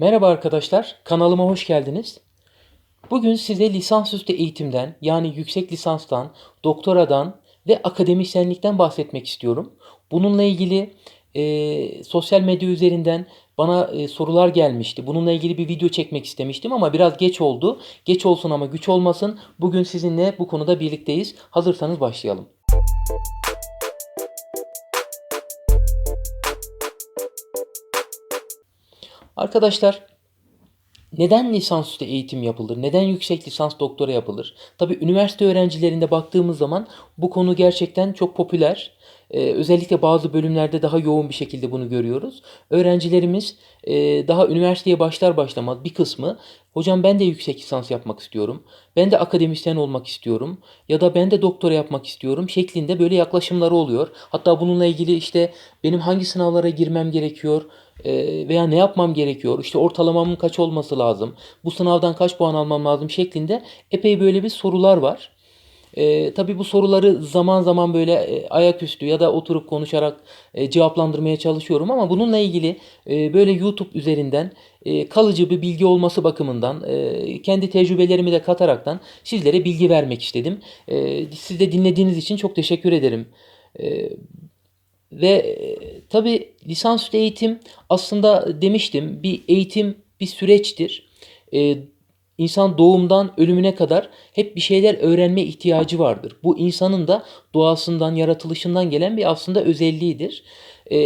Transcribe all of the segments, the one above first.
Merhaba arkadaşlar, kanalıma hoş geldiniz. Bugün size lisansüstü eğitimden, yani yüksek lisanstan, doktoradan ve akademisyenlikten bahsetmek istiyorum. Bununla ilgili e, sosyal medya üzerinden bana e, sorular gelmişti. Bununla ilgili bir video çekmek istemiştim ama biraz geç oldu. Geç olsun ama güç olmasın. Bugün sizinle bu konuda birlikteyiz. Hazırsanız başlayalım. Arkadaşlar neden lisansüstü eğitim yapılır? Neden yüksek lisans doktora yapılır? Tabii üniversite öğrencilerinde baktığımız zaman bu konu gerçekten çok popüler. Ee, özellikle bazı bölümlerde daha yoğun bir şekilde bunu görüyoruz. Öğrencilerimiz e, daha üniversiteye başlar başlamaz bir kısmı hocam ben de yüksek lisans yapmak istiyorum. Ben de akademisyen olmak istiyorum. Ya da ben de doktora yapmak istiyorum şeklinde böyle yaklaşımları oluyor. Hatta bununla ilgili işte benim hangi sınavlara girmem gerekiyor? e, veya ne yapmam gerekiyor? İşte ortalamamın kaç olması lazım? Bu sınavdan kaç puan almam lazım şeklinde epey böyle bir sorular var. E, tabii bu soruları zaman zaman böyle e, ayaküstü ya da oturup konuşarak e, cevaplandırmaya çalışıyorum ama bununla ilgili e, böyle YouTube üzerinden e, kalıcı bir bilgi olması bakımından e, kendi tecrübelerimi de kataraktan sizlere bilgi vermek istedim. E, siz de dinlediğiniz için çok teşekkür ederim. E, ve e, tabii lisansüstü eğitim aslında demiştim bir eğitim bir süreçtir. E, insan doğumdan ölümüne kadar hep bir şeyler öğrenme ihtiyacı vardır. Bu insanın da doğasından, yaratılışından gelen bir aslında özelliğidir. E,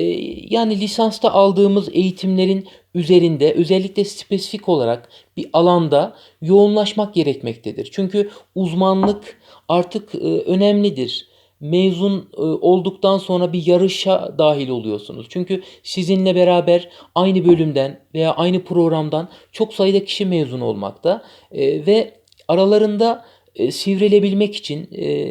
yani lisansta aldığımız eğitimlerin üzerinde özellikle spesifik olarak bir alanda yoğunlaşmak gerekmektedir. Çünkü uzmanlık artık e, önemlidir mezun e, olduktan sonra bir yarışa dahil oluyorsunuz. Çünkü sizinle beraber aynı bölümden veya aynı programdan çok sayıda kişi mezun olmakta E, ve aralarında e, sivrilebilmek için,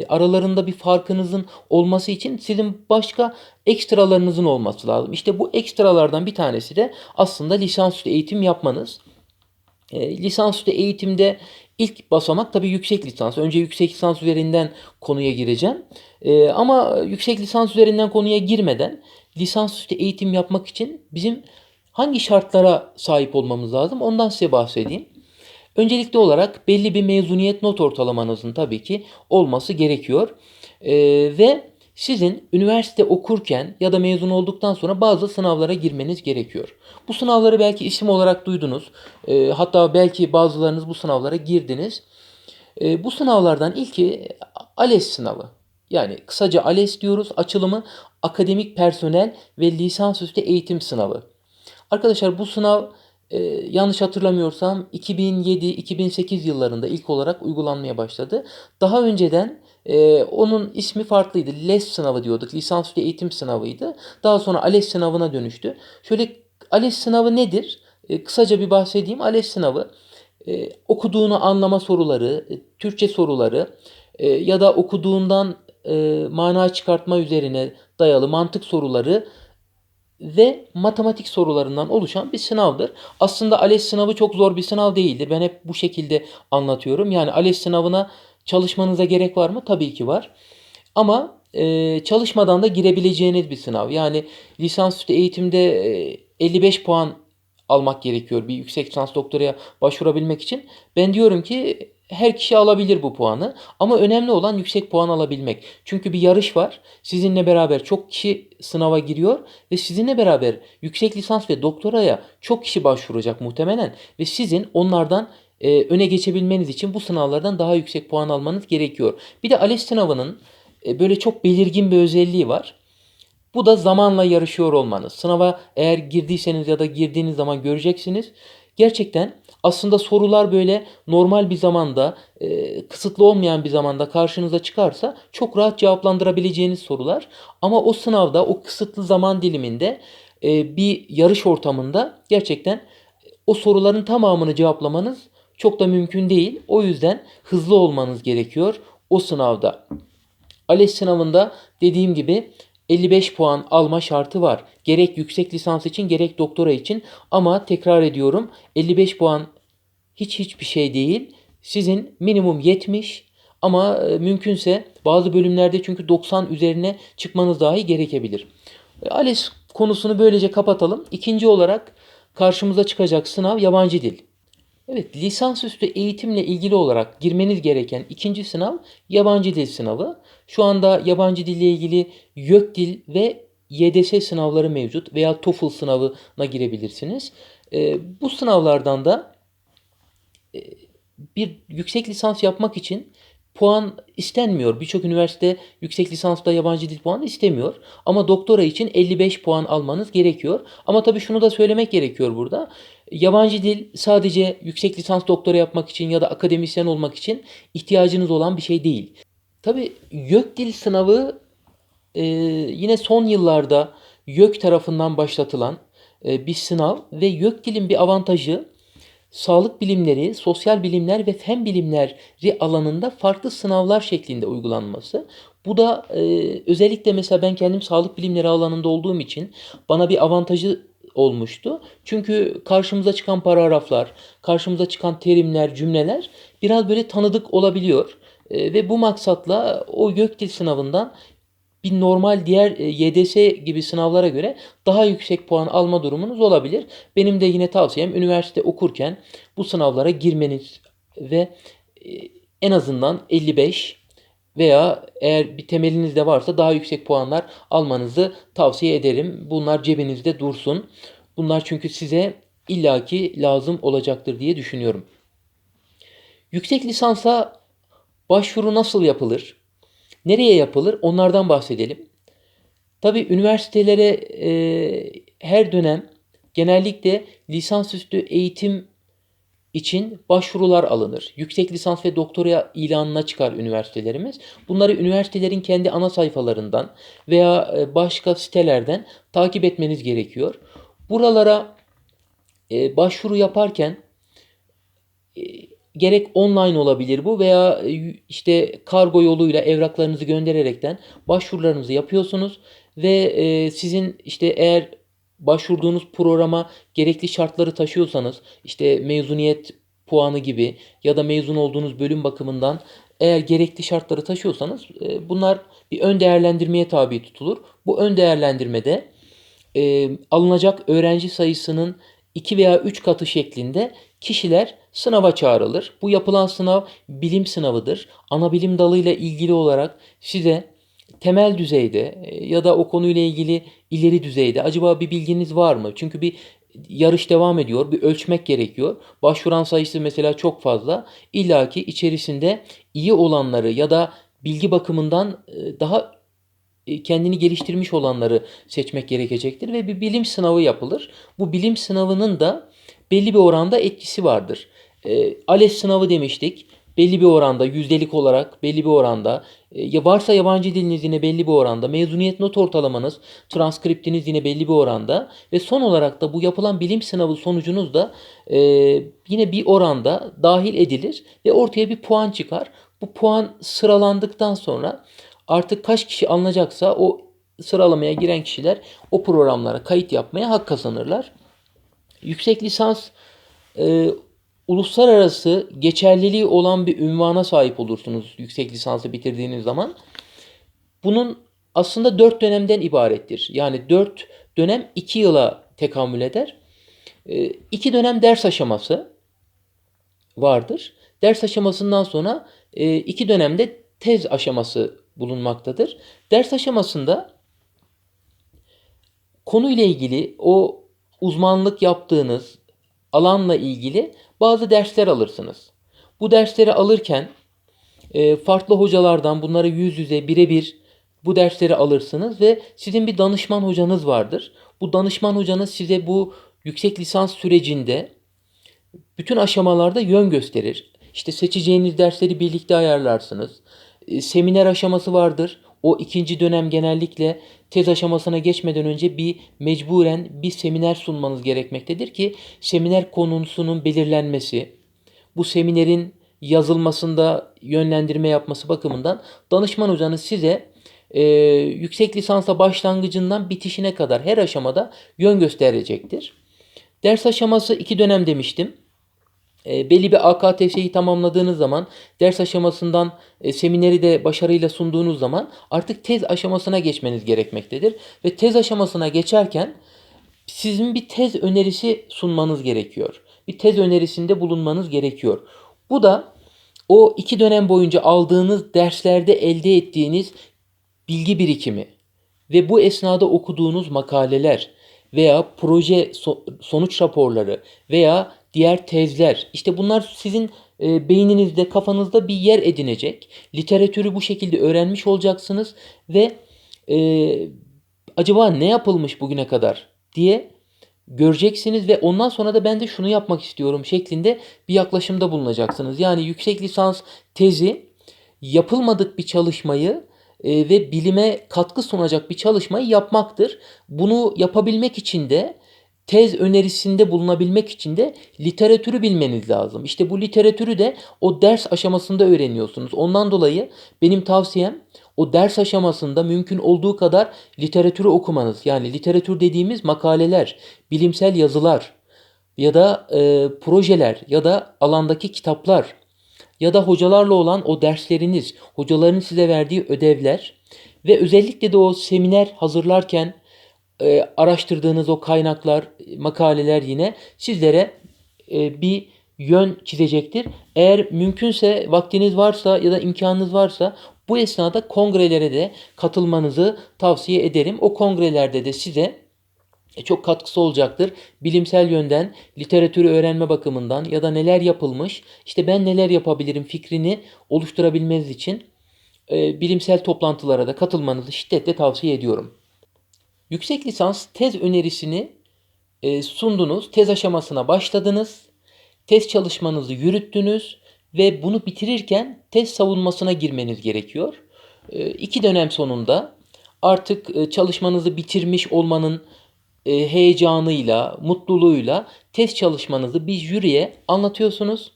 aralarında bir farkınızın olması için sizin başka ekstralarınızın olması lazım. İşte bu ekstralardan bir tanesi de aslında lisansüstü eğitim yapmanız. E, lisansüstü eğitimde ilk basamak tabii yüksek lisans. Önce yüksek lisans üzerinden konuya gireceğim. E, ama yüksek lisans üzerinden konuya girmeden lisansüstü eğitim yapmak için bizim hangi şartlara sahip olmamız lazım ondan size bahsedeyim. Öncelikli olarak belli bir mezuniyet not ortalamanızın tabii ki olması gerekiyor. E, ve sizin üniversite okurken ya da mezun olduktan sonra bazı sınavlara girmeniz gerekiyor. Bu sınavları belki isim olarak duydunuz. E, hatta belki bazılarınız bu sınavlara girdiniz. E, bu sınavlardan ilki ALES sınavı. Yani kısaca ALES diyoruz. Açılımı Akademik Personel ve Lisansüstü Eğitim Sınavı. Arkadaşlar bu sınav e, yanlış hatırlamıyorsam 2007-2008 yıllarında ilk olarak uygulanmaya başladı. Daha önceden e, onun ismi farklıydı. LES sınavı diyorduk. Lisansüstü eğitim sınavıydı. Daha sonra ALES sınavına dönüştü. Şöyle ALES sınavı nedir? E, kısaca bir bahsedeyim. ALES sınavı e, okuduğunu anlama soruları, e, Türkçe soruları e, ya da okuduğundan e, mana çıkartma üzerine dayalı mantık soruları ve matematik sorularından oluşan bir sınavdır. Aslında ALES sınavı çok zor bir sınav değildir. Ben hep bu şekilde anlatıyorum. Yani ALES sınavına çalışmanıza gerek var mı? Tabii ki var. Ama e, çalışmadan da girebileceğiniz bir sınav. Yani lisansüstü eğitimde e, 55 puan almak gerekiyor bir yüksek lisans doktoraya başvurabilmek için. Ben diyorum ki her kişi alabilir bu puanı ama önemli olan yüksek puan alabilmek. Çünkü bir yarış var. Sizinle beraber çok kişi sınava giriyor ve sizinle beraber yüksek lisans ve doktoraya çok kişi başvuracak muhtemelen ve sizin onlardan e, öne geçebilmeniz için bu sınavlardan daha yüksek puan almanız gerekiyor. Bir de ALES sınavının e, böyle çok belirgin bir özelliği var. Bu da zamanla yarışıyor olmanız. Sınava eğer girdiyseniz ya da girdiğiniz zaman göreceksiniz. Gerçekten aslında sorular böyle normal bir zamanda, e, kısıtlı olmayan bir zamanda karşınıza çıkarsa çok rahat cevaplandırabileceğiniz sorular. Ama o sınavda, o kısıtlı zaman diliminde e, bir yarış ortamında gerçekten o soruların tamamını cevaplamanız çok da mümkün değil. O yüzden hızlı olmanız gerekiyor o sınavda. ALES sınavında dediğim gibi 55 puan alma şartı var. Gerek yüksek lisans için gerek doktora için ama tekrar ediyorum 55 puan hiç hiçbir şey değil. Sizin minimum 70 ama e, mümkünse bazı bölümlerde çünkü 90 üzerine çıkmanız dahi gerekebilir. E, ALES konusunu böylece kapatalım. İkinci olarak karşımıza çıkacak sınav yabancı dil. Evet, lisansüstü eğitimle ilgili olarak girmeniz gereken ikinci sınav yabancı dil sınavı. Şu anda yabancı dille ilgili YÖKDİL ve YDS sınavları mevcut veya TOEFL sınavına girebilirsiniz. Ee, bu sınavlardan da e, bir yüksek lisans yapmak için puan istenmiyor. Birçok üniversite yüksek lisansta yabancı dil puanı istemiyor. Ama doktora için 55 puan almanız gerekiyor. Ama tabii şunu da söylemek gerekiyor burada. Yabancı dil sadece yüksek lisans doktora yapmak için ya da akademisyen olmak için ihtiyacınız olan bir şey değil. Tabii YÖK dil sınavı e, yine son yıllarda YÖK tarafından başlatılan e, bir sınav ve YÖK dilin bir avantajı sağlık bilimleri, sosyal bilimler ve fen bilimleri alanında farklı sınavlar şeklinde uygulanması. Bu da e, özellikle mesela ben kendim sağlık bilimleri alanında olduğum için bana bir avantajı olmuştu. Çünkü karşımıza çıkan paragraflar, karşımıza çıkan terimler, cümleler biraz böyle tanıdık olabiliyor. E, ve bu maksatla o YÖKDİL sınavından bir normal diğer e, YDS gibi sınavlara göre daha yüksek puan alma durumunuz olabilir. Benim de yine tavsiyem üniversite okurken bu sınavlara girmeniz ve e, en azından 55 veya eğer bir temeliniz de varsa daha yüksek puanlar almanızı tavsiye ederim. Bunlar cebinizde dursun. Bunlar çünkü size illaki lazım olacaktır diye düşünüyorum. Yüksek lisansa başvuru nasıl yapılır? Nereye yapılır? Onlardan bahsedelim. Tabii üniversitelere e, her dönem genellikle lisansüstü eğitim için başvurular alınır. Yüksek lisans ve doktora ilanına çıkar üniversitelerimiz. Bunları üniversitelerin kendi ana sayfalarından veya e, başka sitelerden takip etmeniz gerekiyor. Buralara e, başvuru yaparken e, gerek online olabilir bu veya işte kargo yoluyla evraklarınızı göndererekten başvurularınızı yapıyorsunuz ve sizin işte eğer başvurduğunuz programa gerekli şartları taşıyorsanız işte mezuniyet puanı gibi ya da mezun olduğunuz bölüm bakımından eğer gerekli şartları taşıyorsanız e, bunlar bir ön değerlendirmeye tabi tutulur. Bu ön değerlendirmede e, alınacak öğrenci sayısının 2 veya 3 katı şeklinde kişiler sınava çağrılır. Bu yapılan sınav bilim sınavıdır. Ana bilim dalıyla ilgili olarak size temel düzeyde e, ya da o konuyla ilgili ileri düzeyde acaba bir bilginiz var mı? Çünkü bir yarış devam ediyor. Bir ölçmek gerekiyor. Başvuran sayısı mesela çok fazla. İlla ki içerisinde iyi olanları ya da bilgi bakımından e, daha e, kendini geliştirmiş olanları seçmek gerekecektir ve bir bilim sınavı yapılır. Bu bilim sınavının da belli bir oranda etkisi vardır. E, ALES sınavı demiştik. Belli bir oranda, yüzdelik olarak belli bir oranda. E, ya varsa yabancı diliniz yine belli bir oranda. Mezuniyet not ortalamanız, transkriptiniz yine belli bir oranda. Ve son olarak da bu yapılan bilim sınavı sonucunuz da e, yine bir oranda dahil edilir ve ortaya bir puan çıkar. Bu puan sıralandıktan sonra artık kaç kişi alınacaksa o sıralamaya giren kişiler o programlara kayıt yapmaya hak kazanırlar. Yüksek lisans e, uluslararası geçerliliği olan bir ünvana sahip olursunuz yüksek lisansı bitirdiğiniz zaman. Bunun aslında dört dönemden ibarettir. Yani dört dönem iki yıla tekamül eder. E, iki dönem ders aşaması vardır. Ders aşamasından sonra e, iki dönemde tez aşaması bulunmaktadır. Ders aşamasında konuyla ilgili o uzmanlık yaptığınız alanla ilgili bazı dersler alırsınız. Bu dersleri alırken e, farklı hocalardan bunları yüz yüze birebir bu dersleri alırsınız ve sizin bir danışman hocanız vardır. Bu danışman hocanız size bu yüksek lisans sürecinde bütün aşamalarda yön gösterir. İşte seçeceğiniz dersleri birlikte ayarlarsınız. E, seminer aşaması vardır. O ikinci dönem genellikle tez aşamasına geçmeden önce bir mecburen bir seminer sunmanız gerekmektedir ki seminer konusunun belirlenmesi, bu seminerin yazılmasında yönlendirme yapması bakımından danışman hocanız size e, yüksek lisansa başlangıcından bitişine kadar her aşamada yön gösterecektir. Ders aşaması iki dönem demiştim e, belli bir AKTS'yi tamamladığınız zaman ders aşamasından e, semineri de başarıyla sunduğunuz zaman artık tez aşamasına geçmeniz gerekmektedir. Ve tez aşamasına geçerken sizin bir tez önerisi sunmanız gerekiyor. Bir tez önerisinde bulunmanız gerekiyor. Bu da o iki dönem boyunca aldığınız derslerde elde ettiğiniz bilgi birikimi ve bu esnada okuduğunuz makaleler veya proje so- sonuç raporları veya diğer tezler işte bunlar sizin e, beyninizde kafanızda bir yer edinecek. Literatürü bu şekilde öğrenmiş olacaksınız ve e, acaba ne yapılmış bugüne kadar diye göreceksiniz ve ondan sonra da ben de şunu yapmak istiyorum şeklinde bir yaklaşımda bulunacaksınız. Yani yüksek lisans tezi yapılmadık bir çalışmayı e, ve bilime katkı sunacak bir çalışmayı yapmaktır. Bunu yapabilmek için de tez önerisinde bulunabilmek için de literatürü bilmeniz lazım. İşte bu literatürü de o ders aşamasında öğreniyorsunuz. Ondan dolayı benim tavsiyem o ders aşamasında mümkün olduğu kadar literatürü okumanız. Yani literatür dediğimiz makaleler, bilimsel yazılar ya da e, projeler ya da alandaki kitaplar ya da hocalarla olan o dersleriniz, hocaların size verdiği ödevler ve özellikle de o seminer hazırlarken e, araştırdığınız o kaynaklar, makaleler yine sizlere e, bir yön çizecektir. Eğer mümkünse vaktiniz varsa ya da imkanınız varsa bu esnada kongrelere de katılmanızı tavsiye ederim. O kongrelerde de size çok katkısı olacaktır. Bilimsel yönden, literatürü öğrenme bakımından ya da neler yapılmış, işte ben neler yapabilirim fikrini oluşturabilmeniz için e, bilimsel toplantılara da katılmanızı şiddetle tavsiye ediyorum. Yüksek lisans tez önerisini e, sundunuz, tez aşamasına başladınız, tez çalışmanızı yürüttünüz ve bunu bitirirken tez savunmasına girmeniz gerekiyor. E, iki dönem sonunda artık e, çalışmanızı bitirmiş olmanın e, heyecanıyla, mutluluğuyla test çalışmanızı bir jüriye anlatıyorsunuz.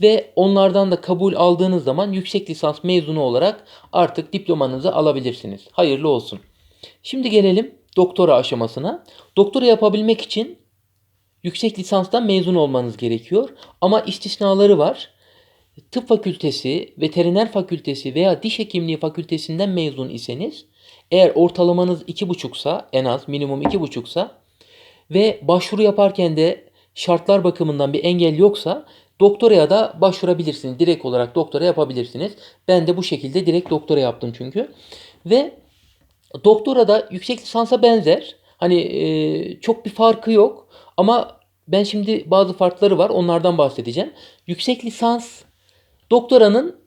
Ve onlardan da kabul aldığınız zaman yüksek lisans mezunu olarak artık diplomanızı alabilirsiniz. Hayırlı olsun. Şimdi gelelim doktora aşamasına. Doktora yapabilmek için yüksek lisanstan mezun olmanız gerekiyor. Ama istisnaları var. Tıp fakültesi, veteriner fakültesi veya diş hekimliği fakültesinden mezun iseniz eğer ortalamanız 2,5'sa en az minimum 2,5'sa ve başvuru yaparken de şartlar bakımından bir engel yoksa doktoraya da başvurabilirsiniz. Direkt olarak doktora yapabilirsiniz. Ben de bu şekilde direkt doktora yaptım çünkü. Ve doktora da yüksek lisansa benzer. Hani e, çok bir farkı yok. Ama ben şimdi bazı farkları var. Onlardan bahsedeceğim. Yüksek lisans doktoranın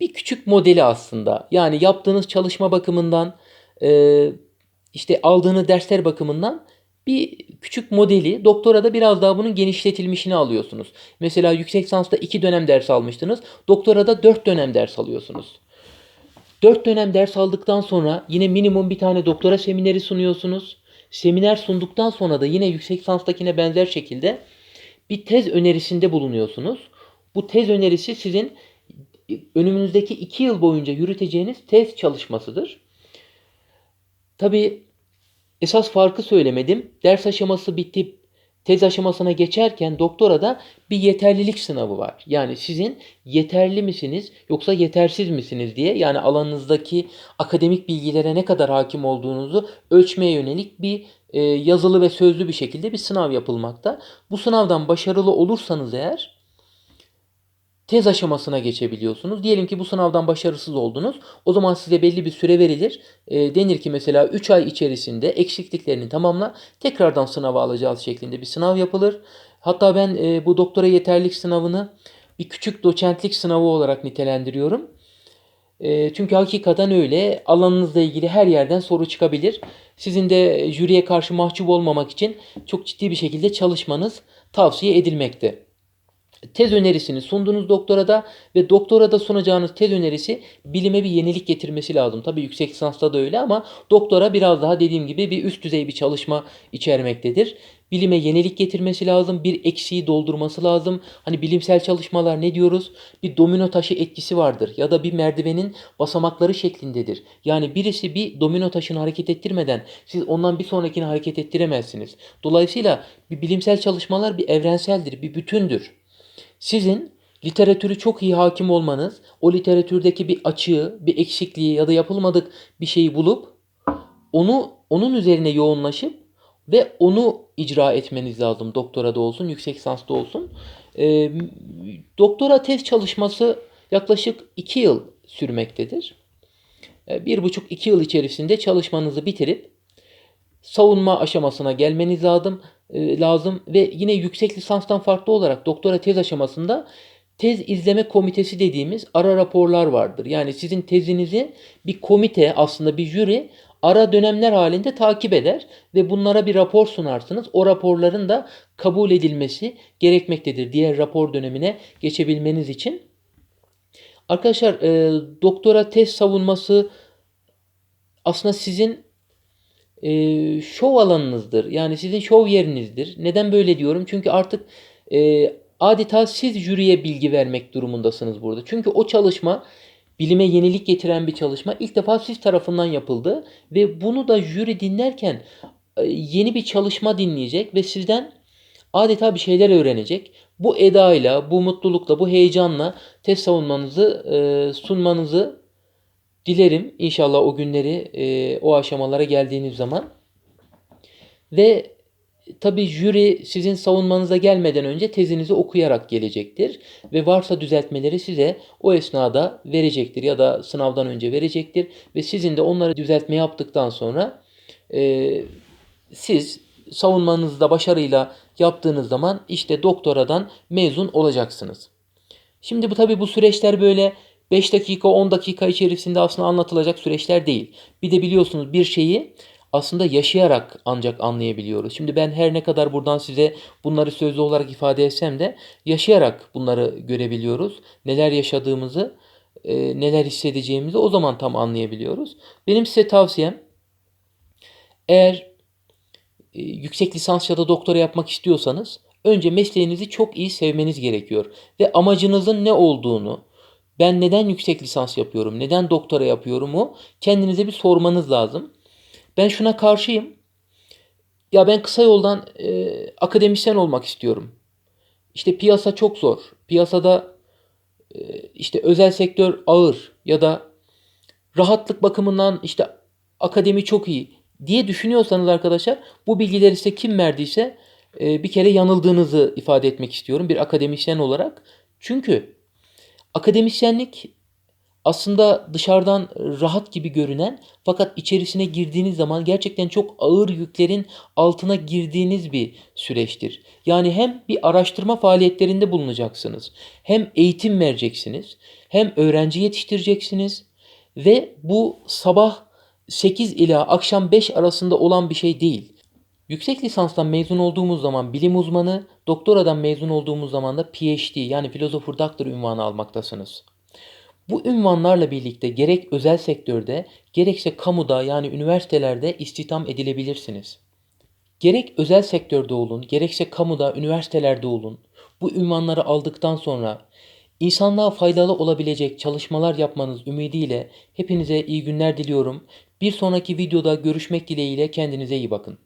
bir küçük modeli aslında. Yani yaptığınız çalışma bakımından, e, işte aldığınız dersler bakımından bir küçük modeli. Doktora da biraz daha bunun genişletilmişini alıyorsunuz. Mesela yüksek lisansta 2 dönem ders almıştınız. Doktora da 4 dönem ders alıyorsunuz. 4 dönem ders aldıktan sonra yine minimum bir tane doktora semineri sunuyorsunuz. Seminer sunduktan sonra da yine yüksek lisanstakine benzer şekilde bir tez önerisinde bulunuyorsunuz. Bu tez önerisi sizin önümüzdeki 2 yıl boyunca yürüteceğiniz tez çalışmasıdır. Tabi esas farkı söylemedim. Ders aşaması bitip tez aşamasına geçerken doktora da bir yeterlilik sınavı var. Yani sizin yeterli misiniz yoksa yetersiz misiniz diye yani alanınızdaki akademik bilgilere ne kadar hakim olduğunuzu ölçmeye yönelik bir e, yazılı ve sözlü bir şekilde bir sınav yapılmakta. Bu sınavdan başarılı olursanız eğer tez aşamasına geçebiliyorsunuz. Diyelim ki bu sınavdan başarısız oldunuz. O zaman size belli bir süre verilir. E, denir ki mesela 3 ay içerisinde eksikliklerini tamamla tekrardan sınava alacağız şeklinde bir sınav yapılır. Hatta ben e, bu doktora yeterlilik sınavını bir küçük doçentlik sınavı olarak nitelendiriyorum. E, çünkü hakikaten öyle alanınızla ilgili her yerden soru çıkabilir. Sizin de jüriye karşı mahcup olmamak için çok ciddi bir şekilde çalışmanız tavsiye edilmekte tez önerisini sundunuz doktora da ve doktora da sunacağınız tez önerisi bilime bir yenilik getirmesi lazım. Tabii yüksek lisansta da öyle ama doktora biraz daha dediğim gibi bir üst düzey bir çalışma içermektedir. Bilime yenilik getirmesi lazım, bir eksiği doldurması lazım. Hani bilimsel çalışmalar ne diyoruz? Bir domino taşı etkisi vardır ya da bir merdivenin basamakları şeklindedir. Yani birisi bir domino taşını hareket ettirmeden siz ondan bir sonrakini hareket ettiremezsiniz. Dolayısıyla bir bilimsel çalışmalar bir evrenseldir, bir bütündür. Sizin literatürü çok iyi hakim olmanız, o literatürdeki bir açığı, bir eksikliği ya da yapılmadık bir şeyi bulup onu onun üzerine yoğunlaşıp ve onu icra etmeniz lazım. Doktora da olsun, yüksek lisansta olsun. E, doktora tez çalışması yaklaşık 2 yıl sürmektedir. E, bir buçuk iki yıl içerisinde çalışmanızı bitirip savunma aşamasına gelmeniz lazım, lazım ve yine yüksek lisanstan farklı olarak doktora tez aşamasında tez izleme komitesi dediğimiz ara raporlar vardır. Yani sizin tezinizi bir komite aslında bir jüri ara dönemler halinde takip eder ve bunlara bir rapor sunarsınız. O raporların da kabul edilmesi gerekmektedir diğer rapor dönemine geçebilmeniz için. Arkadaşlar e, doktora tez savunması aslında sizin e, şov alanınızdır. Yani sizin şov yerinizdir. Neden böyle diyorum? Çünkü artık e, adeta siz jüriye bilgi vermek durumundasınız burada. Çünkü o çalışma bilime yenilik getiren bir çalışma ilk defa siz tarafından yapıldı ve bunu da jüri dinlerken e, yeni bir çalışma dinleyecek ve sizden adeta bir şeyler öğrenecek. Bu edayla, bu mutlulukla, bu heyecanla test savunmanızı e, sunmanızı dilerim. İnşallah o günleri, e, o aşamalara geldiğiniz zaman. Ve tabi jüri sizin savunmanıza gelmeden önce tezinizi okuyarak gelecektir. Ve varsa düzeltmeleri size o esnada verecektir ya da sınavdan önce verecektir. Ve sizin de onları düzeltme yaptıktan sonra e, siz savunmanızda başarıyla yaptığınız zaman işte doktoradan mezun olacaksınız. Şimdi bu tabi bu süreçler böyle 5 dakika 10 dakika içerisinde aslında anlatılacak süreçler değil. Bir de biliyorsunuz bir şeyi aslında yaşayarak ancak anlayabiliyoruz. Şimdi ben her ne kadar buradan size bunları sözlü olarak ifade etsem de yaşayarak bunları görebiliyoruz. Neler yaşadığımızı, e, neler hissedeceğimizi o zaman tam anlayabiliyoruz. Benim size tavsiyem eğer e, yüksek lisans ya da doktora yapmak istiyorsanız önce mesleğinizi çok iyi sevmeniz gerekiyor ve amacınızın ne olduğunu, ben neden yüksek lisans yapıyorum, neden doktora yapıyorum o kendinize bir sormanız lazım. Ben şuna karşıyım. Ya ben kısa yoldan e, akademisyen olmak istiyorum. İşte piyasa çok zor. Piyasada e, işte özel sektör ağır ya da rahatlık bakımından işte akademi çok iyi diye düşünüyorsanız arkadaşlar bu bilgileri size kim verdiyse e, bir kere yanıldığınızı ifade etmek istiyorum bir akademisyen olarak. Çünkü akademisyenlik aslında dışarıdan rahat gibi görünen fakat içerisine girdiğiniz zaman gerçekten çok ağır yüklerin altına girdiğiniz bir süreçtir. Yani hem bir araştırma faaliyetlerinde bulunacaksınız, hem eğitim vereceksiniz, hem öğrenci yetiştireceksiniz ve bu sabah 8 ila akşam 5 arasında olan bir şey değil. Yüksek lisanstan mezun olduğumuz zaman bilim uzmanı, doktoradan mezun olduğumuz zaman da PhD yani Philosopher Doctor ünvanı almaktasınız. Bu ünvanlarla birlikte gerek özel sektörde gerekse kamuda yani üniversitelerde istihdam edilebilirsiniz. Gerek özel sektörde olun, gerekse kamuda, üniversitelerde olun. Bu ünvanları aldıktan sonra insanlığa faydalı olabilecek çalışmalar yapmanız ümidiyle hepinize iyi günler diliyorum. Bir sonraki videoda görüşmek dileğiyle kendinize iyi bakın.